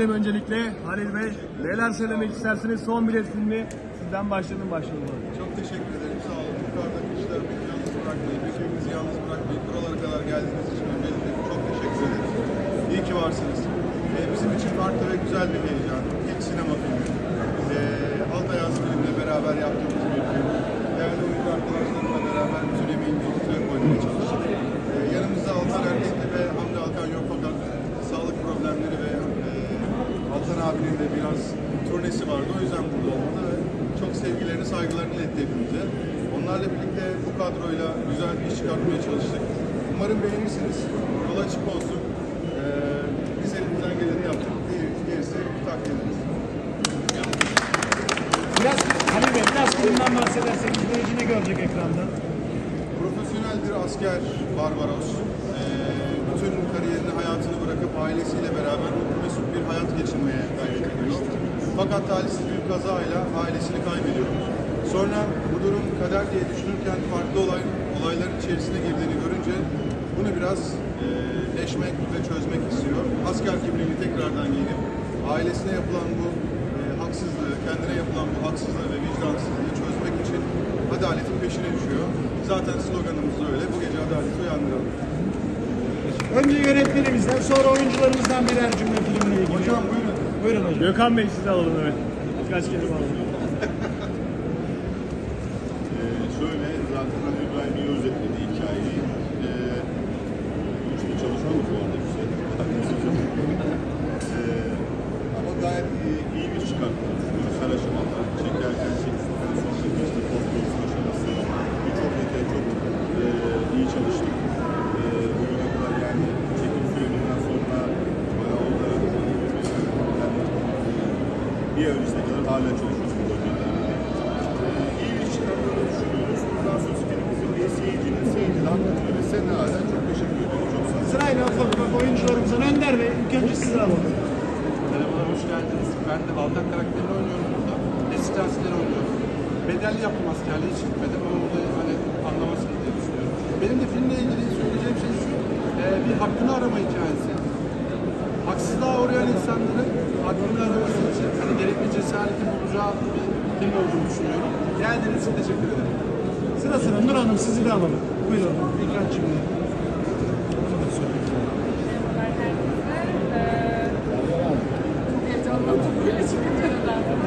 Öncelikle Halil Bey neler söylemek istersiniz? Son bilet filmi sizden başladım başlayalım. Çok teşekkür ederim. Sağ olun. Yukarıdaki işler beni yalnız bırakmayın. Ekibimizi yalnız bırakmayın. Buralara kadar geldiğiniz için öncelikle çok teşekkür ederim. İyi ki varsınız. Ee, bizim için farklı ve güzel bir heyecan. İlk sinema filmi. Ee, Altay Yaz filmle beraber yaptığımız bir film. Değerli oyuncu arkadaşlarımla beraber bütün emeğini ortaya koymaya çalıştık. Ee, yanımızda Altan Erkekli ve Hamdi Alkan yok fakat sağlık problemleri ve e, Altan abinin de biraz turnesi vardı. O yüzden burada olmadı ve çok sevgilerini, saygılarını iletti hepimize. Onlarla birlikte bu kadroyla güzel bir iş çıkartmaya çalıştık. Umarım beğenirsiniz. Yol açık olsun. Ee, biz elimizden geleni yaptık. Diğer- Gerisi takdir ederiz. Biraz Halil Bey biraz filmden bahsedersek izleyici ne görecek ekranda? Profesyonel bir asker Barbaros. Ee, bütün kariyerini, hayatını bırakıp ailesiyle beraber mutlu mesut bir hayat geçirmeye gayret ediyor. Fakat talihsiz bir kazayla ailesini kaybediyor. Sonra bu durum kader diye düşünürken farklı olay, olayların içerisine girdiğini görünce bunu biraz e, deşmek ve çözmek istiyor. Asker kimliğini tekrardan giyinip ailesine yapılan bu e, haksızlığı, kendine yapılan bu haksızlığı ve vicdansızlığı çözmek için adaletin peşine düşüyor. Zaten sloganımız da öyle. Bu gece adaleti uyandıralım. Önce yönetmenimizden sonra oyuncularımızdan birer cümle filmle ilgili. Hocam buyurun. Buyurun hocam. Gökhan Bey sizi alalım evet. Birkaç kelime alalım. Ee, şöyle zaten Halil İbrahim iyi özetledi hikayeyi. Ee, üçlü çalışmamız bu arada güzel. ee, ama gayet iyi, iyi bir çıkarttı. Her aşamada çekerken çektikten sonra işte post produksiyon aşaması birçok detay çok e, iyi çalıştık. E, bugüne kadar yani çekim süreminden sonra bayağı oldu. Yani, bir ay öncesine kadar hala çalışıyoruz bu bölgede. Ee, iyi bir iş çıkarttığını düşünüyoruz. Bundan sonrası filmimizin bir seyircinin, seyircinin hakkını ve senaryodan çok teşekkür ediyorum. Çok sağ olun. Sırayla ufak oyuncularımızdan Önder Bey ilk önce sizi alalım. Merhabalar, hoş geldiniz. Ben de Altan karakterini oynuyorum burada. Eski askerleri oynuyorum. Bedelli yaptım askerliği hiç gitmedim ama burada hani anlamasını diye düşünüyorum. Benim de filmle ilgili söyleyeceğim şey şu, e, bir hakkını arama hikayesi. Haksızlığa uğrayan insanların hakkını araması için hani gerekli cesareti bulacağı bir film olduğunu düşünüyorum. Geldiğiniz için teşekkür ederim. Sıra sıra Nur Hanım sizi de alalım. Buyurun birkaç cümle. Merhabalar herkese. Ee, çok heyecanlandım böyle çıkınca nedense.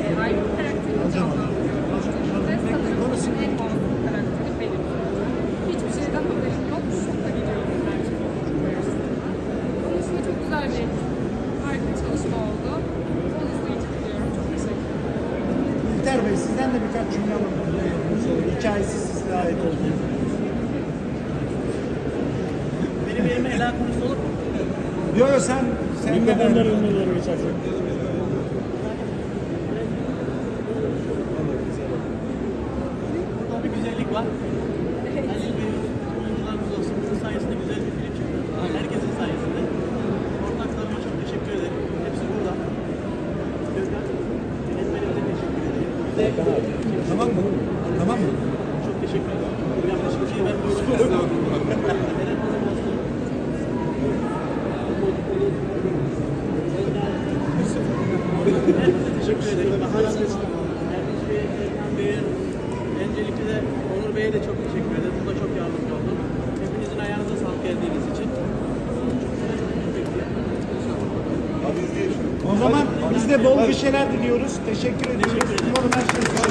Ee, ayrı bir karakteri canlandırıyorum. Ve sanırım en masum karakteri benim. Hiçbir şeyden haberim yok. Şokla gidiyorum her şey karşısında. Onun için de çok güzel bir harika çalışma oldu. Onu izleyici diliyorum. Çok teşekkür ederim. İlter Bey sizden de birkaç cümle alalım. Hikayesi size ait olduğu. Benim yerime Ela konusu olur mu? Yo yo sen sen Mikrofonları önüne doğru geçersin. Burada bir güzellik var. Halil Bey, oyuncularımız olsun. Sizin sayesinde güzel bir film çıktı. Herkesin sayesinde. Ortaklarıma çok teşekkür ederim. Hepsi burada. Gözler, yönetmenimize teşekkür ederim. Tamam mı? Tamam mı? Çok teşekkür ederim. Yaklaşık şey ben teşekkür ederim. Hanım, Erdiş Bey, Erkan Bey'e, öncelikle de Onur Bey'e de çok teşekkür ederim. Bu da çok yardımcı oldu. Hepinizin ayağınıza sağlık geldiğiniz için. O zaman biz de bol gişeler diliyoruz. Teşekkür ediyoruz. Umarım her şey